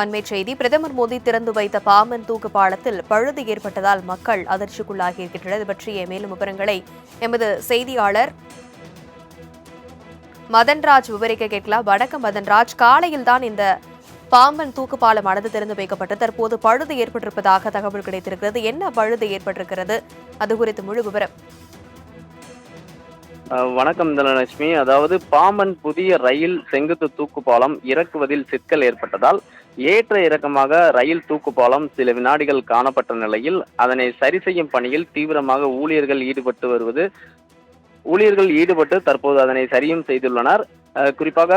அண்மை செய்தி பிரதமர் மோடி திறந்து வைத்த பாம்பன் தூக்கு பாலத்தில் பழுது ஏற்பட்டதால் மக்கள் அதிர்ச்சிக்குள்ளாகி இருக்கின்றனர் இது பற்றிய மேலும் விவரங்களை எமது செய்தியாளர் மதன்ராஜ் விவரிக்க கேட்கலாம். வணக்கம் மதன்ராஜ். காலையில் தான் இந்த பாம்பன் தூக்கு பாலமானது திறந்து வைக்கப்பட்டு தற்போது பழுது ஏற்பட்டிருப்பதாக தகவல் கிடைத்திருக்கிறது. என்ன பழுது ஏற்பட்டிருக்கிறது? அது குறித்து முழு விவரம். வணக்கம் தனலட்சுமி. அதாவது பாம்பன் புதிய ரயில் செங்குத்து தூக்கு பாலம் இறக்குவதில் சிக்கல் ஏற்பட்டதால் ஏற்ற இறக்கமாக ரயில் தூக்கு பாலம் சில வினாடிகள் காணப்பட்ட நிலையில் அதனை சரி செய்யும் பணியில் தீவிரமாக ஊழியர்கள் ஈடுபட்டு வருவது ஊழியர்கள் ஈடுபட்டு தற்போது அதனை சரியும் செய்துள்ளனர். குறிப்பாக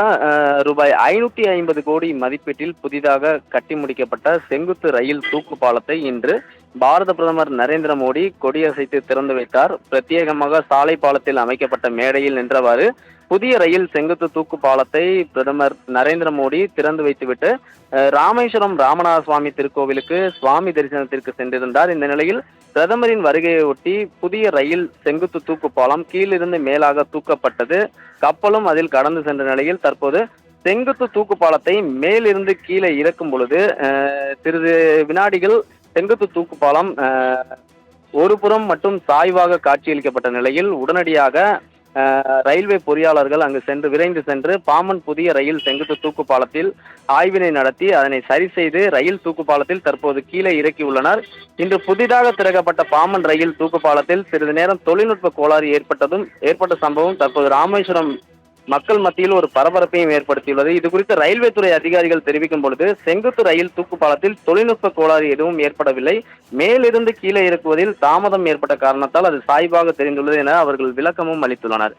ரூபாய் ஐநூற்றி ஐம்பது கோடி மதிப்பீட்டில் புதிதாக கட்டி முடிக்கப்பட்ட செங்குத்து ரயில் தூக்கு பாலத்தை இன்று பாரத பிரதமர் நரேந்திர மோடி கொடியசைத்து திறந்து வைத்தார். பிரத்யேகமாக சாலை பாலத்தில் அமைக்கப்பட்ட மேடையில் நின்றவாறு புதிய ரயில் செங்குத்து தூக்கு பாலத்தை பிரதமர் நரேந்திர மோடி திறந்து வைத்துவிட்டு ராமேஸ்வரம் ராமநாத சுவாமி திருக்கோவிலுக்கு சுவாமி தரிசனத்திற்கு சென்றிருந்தார். இந்த நிலையில் பிரதமரின் வருகையை ஒட்டி புதிய ரயில் செங்குத்து தூக்கு பாலம் கீழிருந்து மேலாக தூக்கப்பட்டது. கப்பலும் அதில் கடந்து சென்ற நிலையில் தற்போது செங்குத்து தூக்கு பாலத்தை மேலிருந்து கீழே இறக்கும் பொழுது சிறிது வினாடிகள் செங்குத்து தூக்கு பாலம் ஒரு புறம் மட்டும் சாய்வாக காட்சியளிக்கப்பட்ட நிலையில் உடனடியாக ரயில்வே பொறியாளர்கள் அங்கு சென்று விரைந்து சென்று பாமன் புதிய ரயில் செங்குத்து தூக்கு பாலத்தில் ஆய்வினை நடத்தி அதனை சரி செய்து ரயில் தூக்கு பாலத்தில் தற்போது கீழே இறக்கியுள்ளனர். இன்று புதிதாக திறக்கப்பட்ட பாமன் ரயில் தூக்கு பாலத்தில் சிறிது நேரம் தொழில்நுட்ப கோளாறு ஏற்பட்டதும் ஏற்பட்ட சம்பவம் தற்போது ராமேஸ்வரம் மக்கள் மத்தியில் ஒரு பரபரப்பையும் ஏற்படுத்தியுள்ளது. இது குறித்து ரயில்வே துறை அதிகாரிகள் தெரிவிக்கும் பொழுது செங்குத்து ரயில் தூக்கு பாலத்தில் தொழில்நுட்ப கோளாறு எதுவும் ஏற்படவில்லை. மேலிருந்து கீழே இறக்குவதில் தாமதம் ஏற்பட்ட காரணத்தால் அது சாய்வாக தெரிந்துள்ளது என அவர்கள் விளக்கமும் அளித்துள்ளனர்.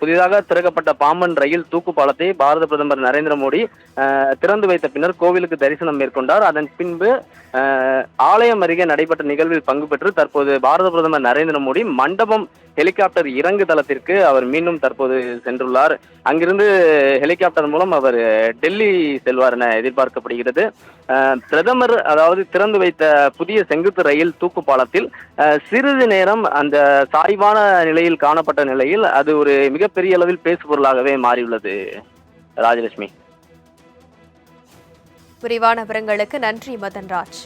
புதிதாக திறக்கப்பட்ட பாம்பன் ரயில் தூக்கு பாலத்தை பாரத பிரதமர் நரேந்திர மோடி திறந்து வைத்த பின்னர் கோவிலுக்கு தரிசனம் மேற்கொண்டார். அதன் பின்பு ஆலயம் அருகே நடைபெற்ற நிகழ்வில் பங்கு பெற்று தற்போது பாரத பிரதமர் நரேந்திர மோடி மண்டபம் ஹெலிகாப்டர் இறங்கு தளத்திற்கு அவர் மீண்டும் தற்போது சென்றுள்ளார். அங்கிருந்து ஹெலிகாப்டர் மூலம் அவர் டெல்லி செல்வார் என எதிர்பார்க்கப்படுகிறது. பிரதமர் அதாவது திறந்து வைத்த புதிய செங்குத்து ரயில் தூக்கு பாலத்தில் சிறிது நேரம் அந்த சாய்வான நிலையில் காணப்பட்ட நிலையில் அது ஒரு மிகப்பெரிய அளவில் பேசுபொருளாகவே மாறியுள்ளது ராஜலட்சுமி. விரிவான விவரங்களுக்கு நன்றி மதன்ராஜ்.